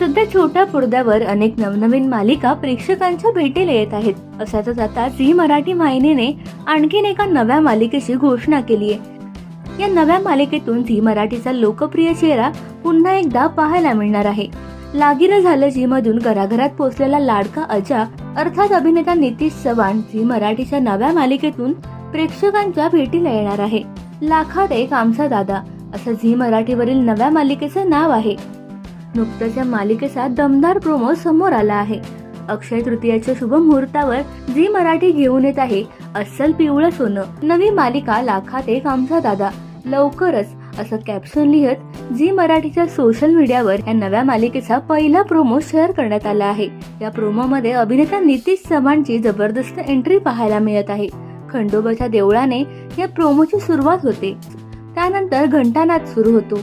सध्या छोट्या पडद्यावर अनेक नवनवीन मालिका प्रेक्षकांच्या भेटीला येत आहेत. अशातच आता झी मराठी वाहिनीने आणखीन एका नव्या मालिकेची घोषणा केली आहे. या नव्या मालिकेतून झी मराठीचा लोकप्रिय चेहरा पुन्हा एकदा पाहायला मिळणार आहे. लागिरं झालं झी मधून घराघरात पोचलेला लाडका अजा अर्थात अभिनेता नितीश चव्हाण झी मराठीच्या नव्या मालिकेतून प्रेक्षकांच्या भेटीला येणार आहे. लाखात एक आमचा दादा असं झी मराठीवरील नव्या मालिकेचं नाव आहे. नुकतंच या मालिकेचा दमदार प्रोमो समोर आला आहे. अक्षय तृतीयाच्या शुभ मुहूर्तावर जी मराठी घेऊन येत आहे अस्सल पिवळं सोनं. नवी मालिका लाखात एक आमचा दादा. लवकरच असं कॅप्शन लिहत झी मराठीच्या सोशल मीडियावर या नव्या मालिकेचा पहिला प्रोमो शेअर करण्यात आला आहे. या प्रोमोमध्ये अभिनेता नितीश चव्हाणची जबरदस्त एंट्री पाहायला मिळत आहे. खंडोबाच्या देवळाने या प्रोमोची सुरुवात होते. त्यानंतर घंटानाद सुरू होतो.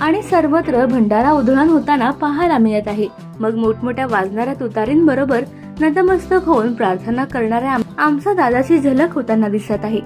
आणि सर्वत्र भंडारा उधळण होताना पाहायला मिळत आहे. मग मोठमोठ्या वाजणाऱ्या तुतारींबरोबर नतमस्तक होऊन प्रार्थना करणाऱ्या आम- आमचा दादाची झलक होताना दिसत आहे.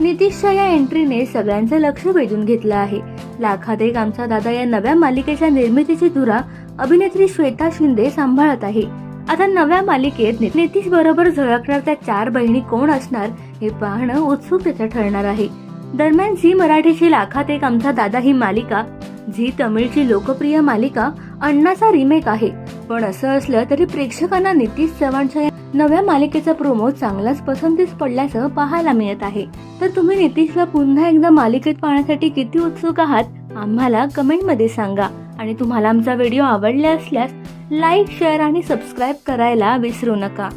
नितीशच्या या एंट्रीने सगळ्यांचं लक्ष वेधून घेतलं आहे. लाखात एक आमचा दादा या नव्या मालिकेच्या निर्मितीची धुरा अभिनेत्री श्वेता शिंदे सांभाळत आहे. आता नव्या मालिकेत नि- नितीश बरोबर झळकणार त्या चार बहिणी कोण असणार हे पाहणं उत्सुकतेचं ठरणार आहे. दरम्यान झी मराठीची लाखात एक आमचा दादा ही मालिका झी तमिळची लोकप्रिय मालिका अण्णाचा रिमेक आहे. पण असं असलं तरी प्रेक्षकांना नितीश चव्हाणच्या या नव्या मालिकेचा प्रोमो चांगलाच पसंतीस पडल्याचं पाहायला मिळत आहे. तर तुम्ही नितीशला पुन्हा एकदा मालिकेत पाहण्यासाठी किती उत्सुक आहात आम्हाला कमेंटमध्ये सांगा. आणि तुम्हाला आमचा व्हिडिओ आवडला असल्यास लाईक शेअर आणि सबस्क्राईब करायला विसरू नका.